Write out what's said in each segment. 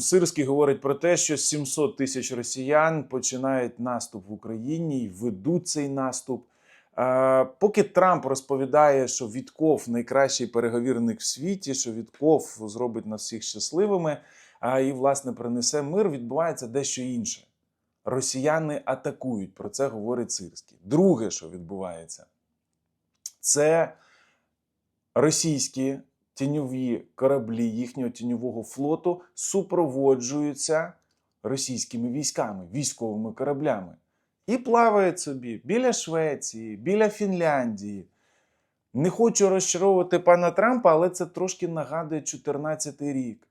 Сирський говорить про те, що 700 тисяч росіян починають наступ в Україні і ведуть цей наступ. Е, Поки Трамп розповідає, що Вітков найкращий переговірник в світі, що Вітков зробить нас всіх щасливими, і власне принесе мир, відбувається дещо інше. Росіяни атакують. Про це говорить Сирський. Друге, що відбувається, це російські тіньові кораблі їхнього тіньового флоту супроводжуються російськими військами, військовими кораблями. І плавають собі біля Швеції, біля Фінляндії. Не хочу розчаровувати пана Трампа, але це трошки нагадує 14 рік.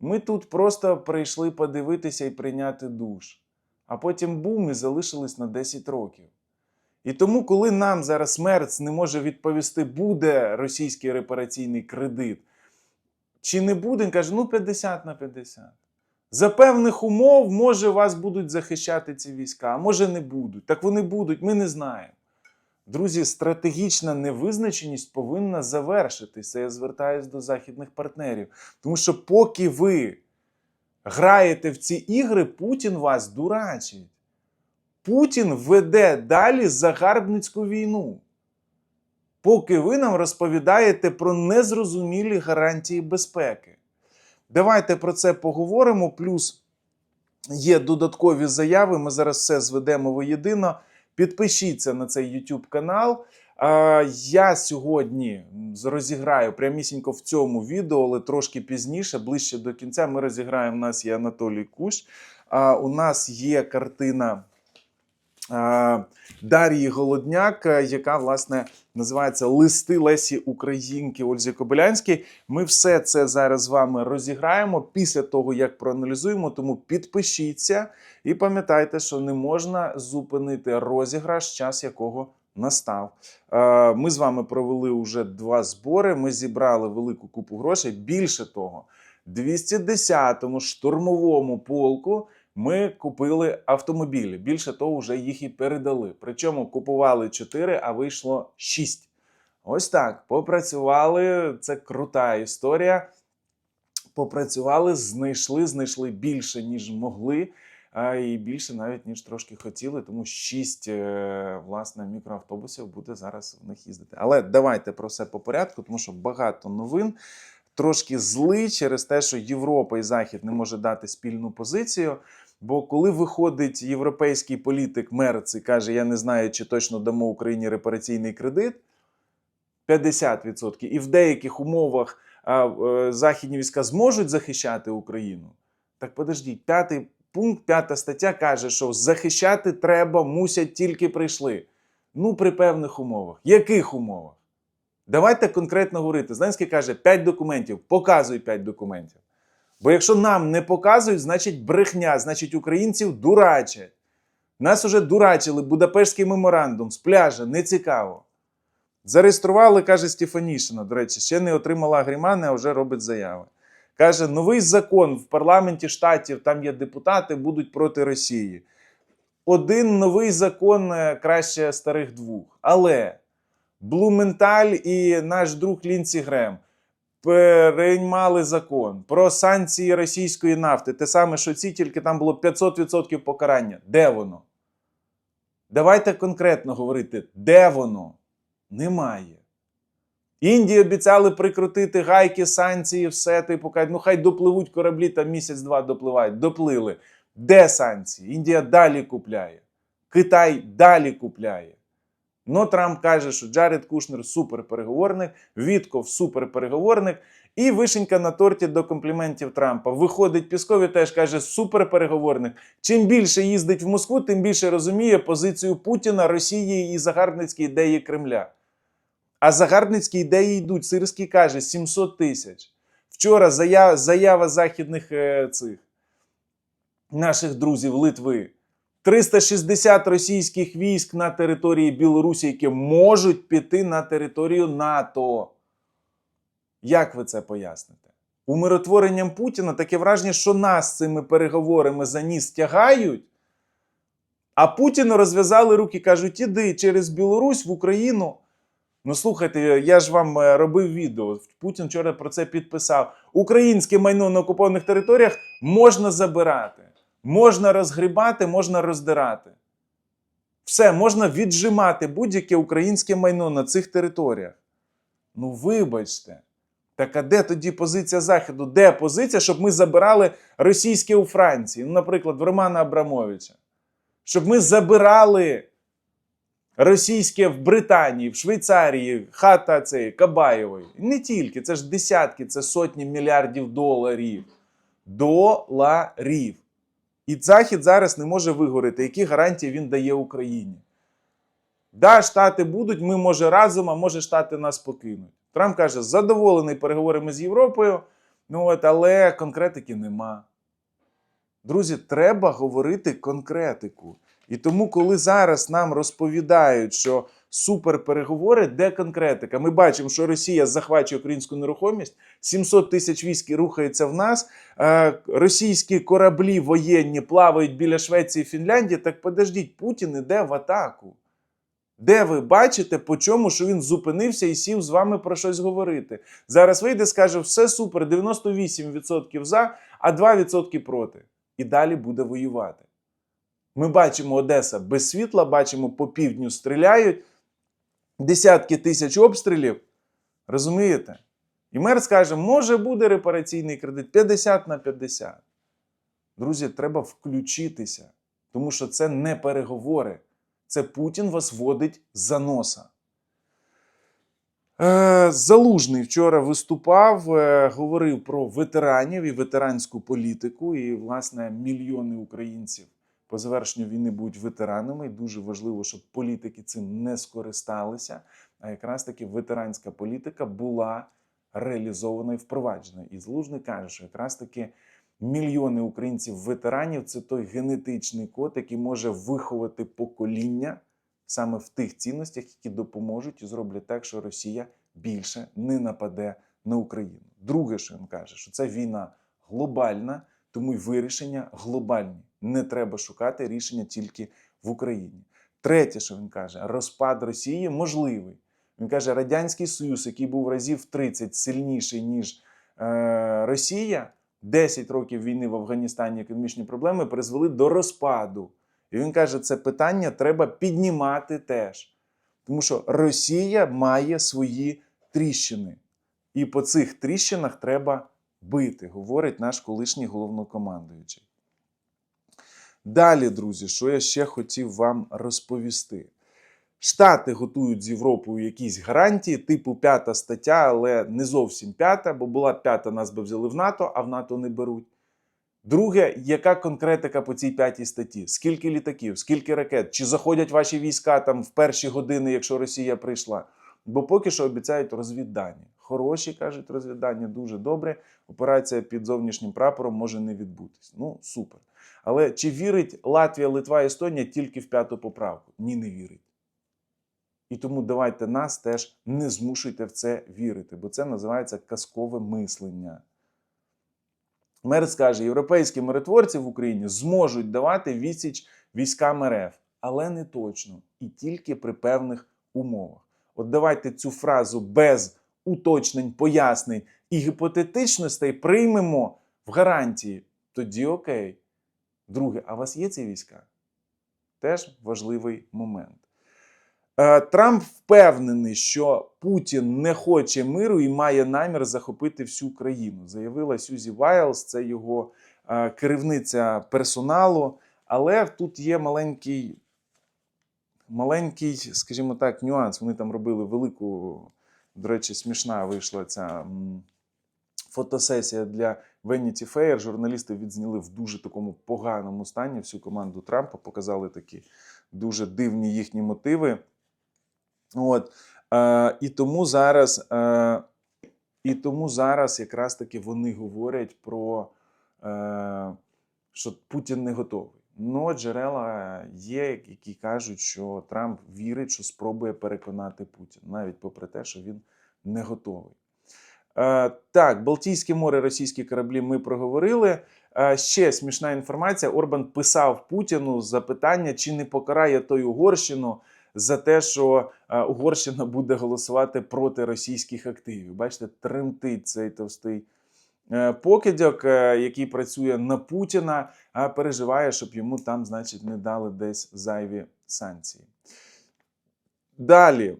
Ми тут просто прийшли подивитися і прийняти душ, а потім бум і залишились на 10 років. І тому, коли нам зараз Мерц не може відповісти, буде російський репараційний кредит, чи не буде, він каже, ну 50 на 50. За певних умов, може, вас будуть захищати ці війська, а може не будуть. Так вони будуть, ми не знаємо. Друзі, стратегічна невизначеність повинна завершитися. Я звертаюся до західних партнерів. Тому що поки ви граєте в ці ігри, Путін вас дурачить. Путін веде далі загарбницьку війну. Поки ви нам розповідаєте про незрозумілі гарантії безпеки. Давайте про це поговоримо. Плюс є додаткові заяви. Ми зараз все зведемо воєдино. Підпишіться на цей YouTube канал. Я сьогодні розіграю прямісінько в цьому відео, але трошки пізніше, ближче до кінця. Ми розіграємо. У нас є Анатолій Кущ. У нас є картина. А, Дар'ї Голодняк, е, яка власне називається Листи Лесі Українки Ользі Кобилянській. Ми все це зараз з вами розіграємо після того, як проаналізуємо. Тому підпишіться і пам'ятайте, що не можна зупинити розіграш, час якого настав. Е, Ми з вами провели вже два збори. Ми зібрали велику купу грошей. Більше того, 210-му штурмовому полку. Ми купили автомобілі. Більше того, вже їх і передали. Причому купували 4, а вийшло 6. Ось так. Попрацювали. Це крута історія. Попрацювали, знайшли, знайшли більше, ніж могли. І більше навіть ніж трошки хотіли, тому 6 власне мікроавтобусів буде зараз в них їздити. Але давайте про все по порядку, тому що багато новин. Трошки злий через те, що Європа і Захід не може дати спільну позицію. Бо коли виходить європейський політик Мерц і каже, я не знаю, чи точно дамо Україні репараційний кредит 50%, і в деяких умовах а, е, західні війська зможуть захищати Україну. Так подождіть, п'ятий пункт, п'ята стаття каже, що захищати треба, мусять тільки прийшли. Ну, при певних умовах. Яких умовах? Давайте конкретно говорити. Зеленський каже, 5 документів, показуй 5 документів. Бо якщо нам не показують, значить брехня, значить українців дурачать. Нас уже дурачили Будапештський меморандум з пляжа, не цікаво. Зареєстрували, каже Стефанішина, до речі, ще не отримала агрімани, а вже робить заяви. Каже, новий закон в парламенті штатів, там є депутати, будуть проти Росії. Один новий закон е, краще старих двох. Але Блументаль і наш друг Лінсі Грем переймали закон про санкції російської нафти. Те саме, що ці, тільки там було 500% покарання. Де воно? Давайте конкретно говорити, де воно? Немає. Індії обіцяли прикрутити гайки, санкції, все, типу, кажуть, ну хай допливуть кораблі, там місяць-два допливають. Доплили. Де санкції? Індія далі купляє. Китай далі купляє. Но Трамп каже, що Джаред Кушнер суперпереговорник, Вітков суперпереговорник. І вишенька на торті до компліментів Трампа. Виходить Пісков і теж каже, суперпереговорник. Чим більше їздить в Москву, тим більше розуміє позицію Путіна, Росії і загарбницькі ідеї Кремля. А загарбницькі ідеї йдуть. Сирський каже 700 тисяч. Вчора заява, західних е, цих наших друзів Литви. 360 російських військ на території Білорусі, які можуть піти на територію НАТО. Як ви це поясните? Умиротворенням Путіна таке враження, що нас цими переговорами за ніс тягають, а Путіну розв'язали руки, кажуть, іди через Білорусь в Україну. Ну слухайте, я ж вам е, робив відео. Путін вчора про це підписав. Українське майно на окупованих територіях можна забирати, можна розгрібати, можна роздирати. Все, можна віджимати будь-яке українське майно на цих територіях. Ну, вибачте. Так а де тоді позиція Заходу? Де позиція, щоб ми забирали російське у Франції? Ну, наприклад, в Романа Абрамовича. Щоб ми забирали російське в Британії, в Швейцарії, хата цієї Кабаєвої. Не тільки, це ж десятки, це сотні мільярдів доларів. Доларів. І Захід зараз не може вигорити, які гарантії він дає Україні. Да, Штати будуть, ми може разом, а може Штати нас покинуть. Трамп каже, задоволений переговорами з Європою, ну от, але конкретики нема. Друзі, треба говорити конкретику. І тому, коли зараз нам розповідають, що суперпереговори, де конкретика? Ми бачимо, що Росія захвачує українську нерухомість, 700 тисяч військ рухається в нас, е, російські кораблі воєнні плавають біля Швеції і Фінляндії. Так подождіть, Путін іде в атаку. Де ви бачите, по чому, що він зупинився і сів з вами про щось говорити? Зараз вийде, скаже, все супер, 98% за, а 2% проти. І далі буде воювати. Ми бачимо Одеса без світла, бачимо по півдню стріляють, десятки тисяч обстрілів. Розумієте? І мер скаже, може буде репараційний кредит 50 на 50. Друзі, треба включитися, тому що це не переговори. Це Путін вас водить за носа. Е, Залужний вчора виступав, е, говорив про ветеранів і ветеранську політику. І, власне, мільйони українців по завершенню війни будуть ветеранами. І дуже важливо, щоб політики цим не скористалися. А якраз таки ветеранська політика була реалізована і впроваджена. І Залужний каже, що якраз таки мільйони українців-ветеранів це той генетичний код, який може виховати покоління саме в тих цінностях, які допоможуть і зроблять так, що Росія більше не нападе на Україну. Друге, що він каже, що це війна глобальна, тому й вирішення глобальні. Не треба шукати рішення тільки в Україні. Третє, що він каже, розпад Росії можливий. Він каже, Радянський Союз, який був разів 30 сильніший, ніж е, Росія, 10 років війни в Афганістані, економічні проблеми призвели до розпаду. І він каже, це питання треба піднімати теж. Тому що Росія має свої тріщини. І по цих тріщинах треба бити, говорить наш колишній головнокомандуючий. Далі, друзі, що я ще хотів вам розповісти. Штати готують з Європою якісь гарантії, типу п'ята стаття, але не зовсім п'ята, бо була п'ята, нас би взяли в НАТО, а в НАТО не беруть. Друге, яка конкретика по цій п'ятій статті? Скільки літаків, скільки ракет? Чи заходять ваші війська там в перші години, якщо Росія прийшла? Бо поки що обіцяють розвіддані. Хороші кажуть розвіддані, дуже добре. Операція під зовнішнім прапором може не відбутись. Ну, супер. Але чи вірить Латвія, Литва, Естонія тільки в п'яту поправку? Ні, не вірить. І тому давайте нас теж не змушуйте в це вірити, бо це називається казкове мислення. Мер скаже, європейські миротворці в Україні зможуть давати відсіч військам РФ, але не точно і тільки при певних умовах. От давайте цю фразу без уточнень, пояснень і гіпотетичностей приймемо в гарантії. Тоді окей. Друге, а у вас є ці війська? Теж важливий момент. Е, Трамп впевнений, що Путін не хоче миру і має намір захопити всю країну. Заявила Сюзі Вайлз, це його е, керівниця персоналу. Але тут є маленький, маленький, скажімо так, нюанс. Вони там робили велику, до речі, смішна вийшла ця фотосесія для Vanity Fair. Журналісти відзняли в дуже такому поганому стані всю команду Трампа, показали такі дуже дивні їхні мотиви. От. Е, і тому зараз, е, і тому зараз якраз таки вони говорять про е, що Путін не готовий. Ну, джерела є, які кажуть, що Трамп вірить, що спробує переконати Путін, навіть попри те, що він не готовий. Е, так, Балтійське море, російські кораблі ми проговорили. Е, ще смішна інформація. Орбан писав Путіну запитання, чи не покарає той Угорщину за те, що е, Угорщина буде голосувати проти російських активів. Бачите, тремтить цей товстий покидьок, який працює на Путіна, а переживає, щоб йому там, значить, не дали десь зайві санкції. Далі,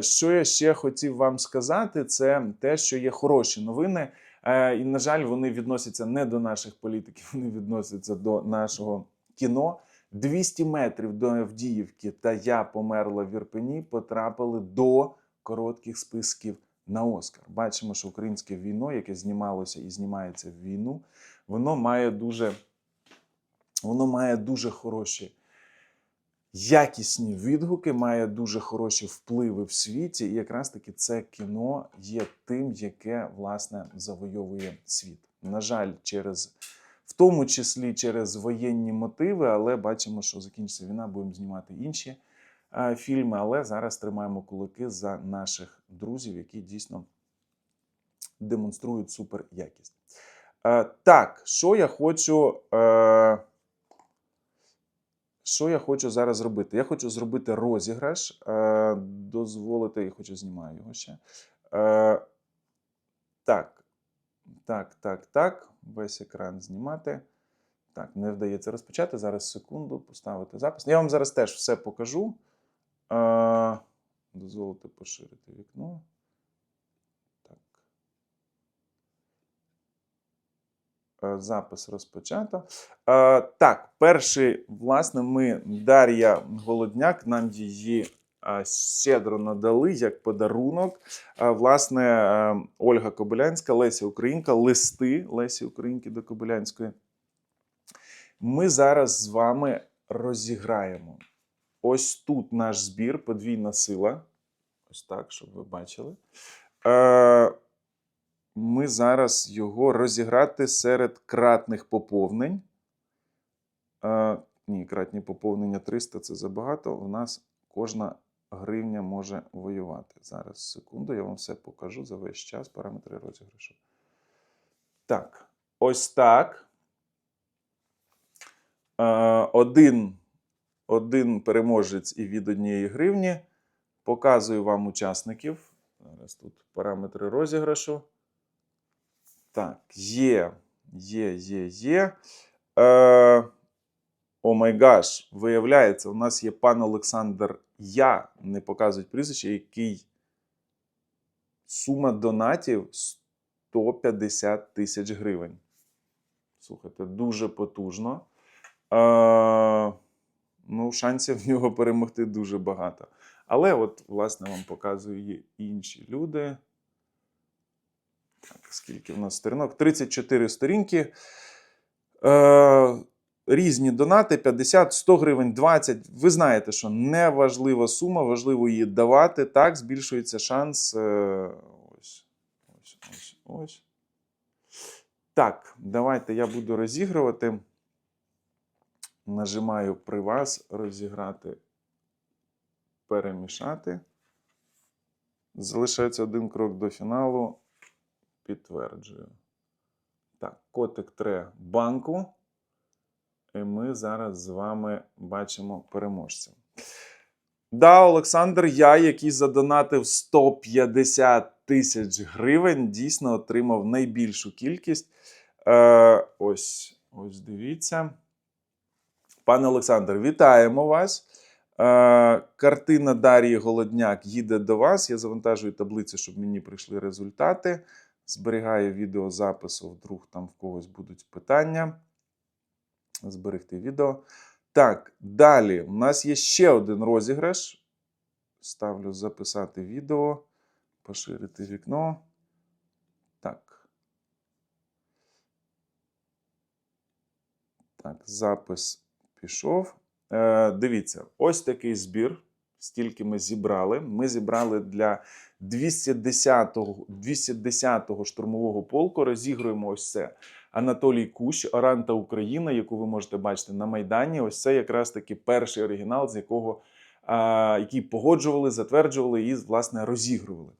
що я ще хотів вам сказати, це те, що є хороші новини. Е, І, на жаль, вони відносяться не до наших політиків, вони відносяться до нашого кіно. 200 метрів до Авдіївки та я померла в Ірпені потрапили до коротких списків на Оскар. Бачимо, що українське віно, яке знімалося і знімається в війну, воно має дуже, воно має дуже хороші якісні відгуки, має дуже хороші впливи в світі. І якраз таки це кіно є тим, яке власне завойовує світ. На жаль, через в тому числі через воєнні мотиви, але бачимо, що закінчиться війна, будемо знімати інші е, фільми. Але зараз тримаємо кулаки за наших друзів, які дійсно демонструють супер якість. Е, так, що я хочу. Е, що я хочу зараз зробити? Я хочу зробити розіграш, е, дозволити, я хочу знімаю його ще. Е, так, так, так, так. Весь екран знімати. Так, не вдається розпочати. Зараз секунду, поставити запис. Я вам зараз теж все покажу. Е, дозволити поширити вікно. Так. Е, Запис розпочато. Е, так, перший, власне, ми Дар'я Голодняк, нам її е, щедро надали як подарунок. Е, власне, е, Ольга Кобилянська, Леся Українка, листи Лесі Українки до Кобилянської. Ми зараз з вами розіграємо. Ось тут наш збір, подвійна сила. Ось так, щоб ви бачили. Ми зараз його розіграти серед кратних поповнень. Е, ні, кратні поповнення 300 це забагато. У нас кожна гривня може воювати. Зараз, секунду, я вам все покажу за весь час параметри розіграшу. Так, ось так. Е, один, один переможець і від однієї гривні. Показую вам учасників. Зараз тут параметри розіграшу. Так, є, є, є, є. Е, о май гаш, виявляється, у нас є пан Олександр Я, не показують прізвище, який сума донатів 150 тисяч гривень. Слухайте, дуже потужно. Е, ну, шансів в нього перемогти дуже багато. Але, от, власне, вам показую є інші люди. Так, скільки в нас сторінок? 34 сторінки. Е, різні донати: 50, 100 гривень, 20. Ви знаєте, що не важлива сума, важливо її давати. Так, збільшується шанс. Е, ось, ось, ось, ось. Так, давайте я буду розігрувати. Нажимаю при вас розіграти, перемішати. Залишається один крок до фіналу. Підтверджую. Так, котик тре банку. І ми зараз з вами бачимо переможця. Да, Олександр Я, який задонатив 150 тисяч гривень, дійсно отримав найбільшу кількість. Е, ось, ось дивіться. Пане Олександр, вітаємо вас. Е, картина Дарії Голодняк їде до вас. Я завантажую таблицю, щоб мені прийшли результати. Зберігаю відеозапису, вдруг там в когось будуть питання. Зберегти відео. Так, далі. У нас є ще один розіграш. Ставлю записати відео, поширити вікно. Так. Так, запис пішов. Е, дивіться, ось такий збір. Стільки ми зібрали. Ми зібрали для 210-го 210-го штурмового полку. Розігруємо ось це. Анатолій Кущ, Оранта Україна, яку ви можете бачити на Майдані. Ось це якраз таки перший оригінал, з якого а, який погоджували, затверджували і, власне, розігрували.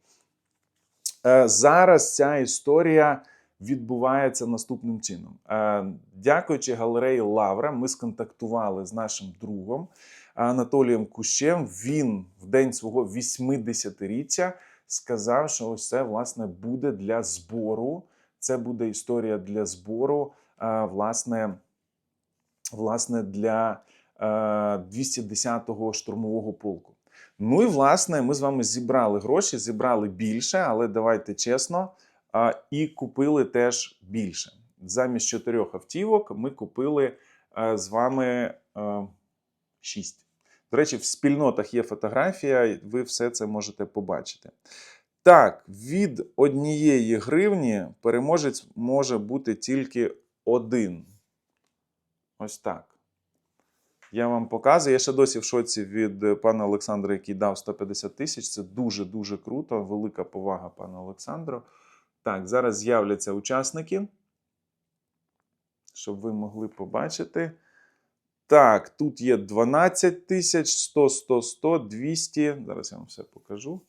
Е, зараз ця історія відбувається наступним чином. Е, Дякуючи галереї Лавра, ми сконтактували з нашим другом. Анатолієм Кущем. Він в день свого 80-річчя сказав, що ось це власне буде для збору. Це буде історія для збору, власне, власне, для е, 210-го штурмового полку. Ну і власне, ми з вами зібрали гроші, зібрали більше, але давайте чесно, і купили теж більше. Замість чотирьох автівок ми купили з вами шість. До речі, в спільнотах є фотографія, ви все це можете побачити. Так, від однієї гривні переможець може бути тільки один. Ось так. Я вам показую. Я ще досі в шоці від пана Олександра, який дав 150 тисяч. Це дуже-дуже круто. Велика повага пану Олександру. Так, зараз з'являться учасники, щоб ви могли побачити. Так, тут є 12 тисяч, 100, 100, 100, 200. Зараз я вам все покажу.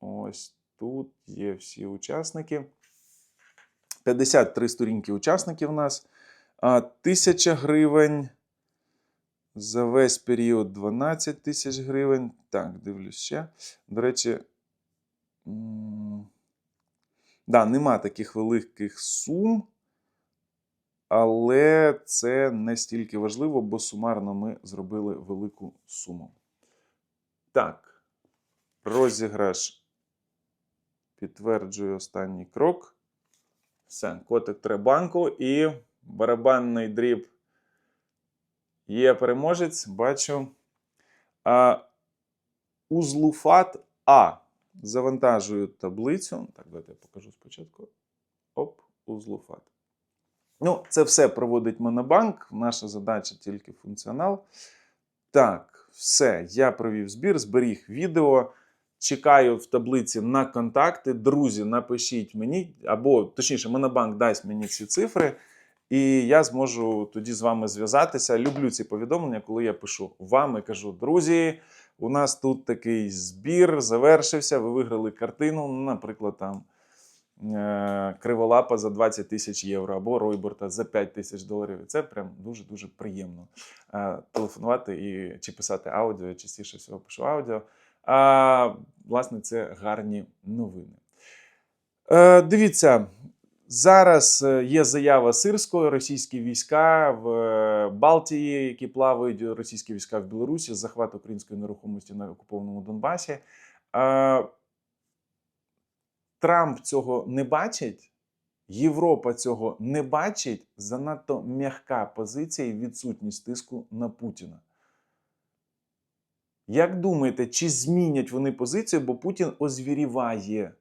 Ось тут є всі учасники. 53 сторінки учасників у нас. А, Тисяча гривень. За весь період 12 тисяч гривень. Так, дивлюсь ще. До речі, да, нема таких великих сум. Але це не стільки важливо, бо сумарно ми зробили велику суму. Так, розіграш. Підтверджую останній крок. Все, котик треба банку і барабанний дріб. Є переможець, бачу. А, Узлуфат А. Завантажую таблицю. Так, давайте я покажу спочатку. Оп, узлуфат. Ну, це все проводить Монобанк. Наша задача тільки функціонал. Так, все. Я провів збір, зберіг відео. Чекаю в таблиці на контакти. Друзі, напишіть мені, або точніше, Монобанк дасть мені ці цифри, і я зможу тоді з вами зв'язатися. Люблю ці повідомлення, коли я пишу вам і кажу: друзі, у нас тут такий збір завершився. Ви виграли картину, ну, наприклад, там. Е, Криволапа за 20 тисяч євро або Ройборта за 5 тисяч доларів. Це прям дуже-дуже приємно е, телефонувати і чи писати аудіо. Я частіше всього пишу аудіо. А, власне, це гарні новини. Е, дивіться, зараз є заява Сирської, російські війська в Балтії, які плавають, російські війська в Білорусі, захват української нерухомості на окупованому Донбасі. Трамп цього не бачить, Європа цього не бачить. Занадто м'яка позиція і відсутність тиску на Путіна. Як думаєте, чи змінять вони позицію, бо Путін озвіріває?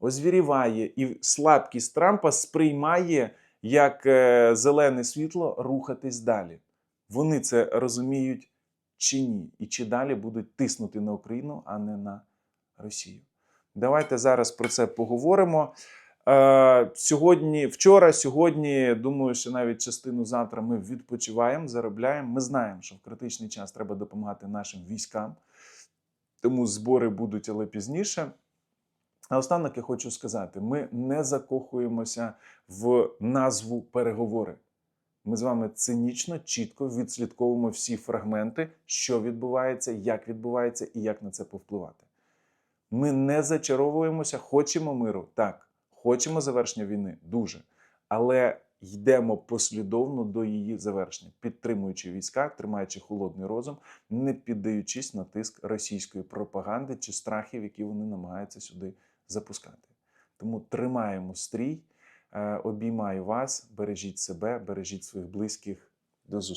Озвіріває і слабкість Трампа сприймає як е, зелене світло рухатись далі. Вони це розуміють чи ні? І чи далі будуть тиснути на Україну, а не на Росію? Давайте зараз про це поговоримо. Е, сьогодні, вчора, сьогодні, думаю, що навіть частину завтра ми відпочиваємо, заробляємо. Ми знаємо, що в критичний час треба допомагати нашим військам, тому збори будуть, але пізніше. А останок я хочу сказати: ми не закохуємося в назву переговори. Ми з вами цинічно, чітко відслідковуємо всі фрагменти, що відбувається, як відбувається і як на це повпливати. Ми не зачаровуємося, хочемо миру, так, хочемо завершення війни, дуже. Але йдемо послідовно до її завершення, підтримуючи війська, тримаючи холодний розум, не піддаючись на тиск російської пропаганди чи страхів, які вони намагаються сюди запускати. Тому тримаємо стрій, е, обіймаю вас, бережіть себе, бережіть своїх близьких. До зустрічі.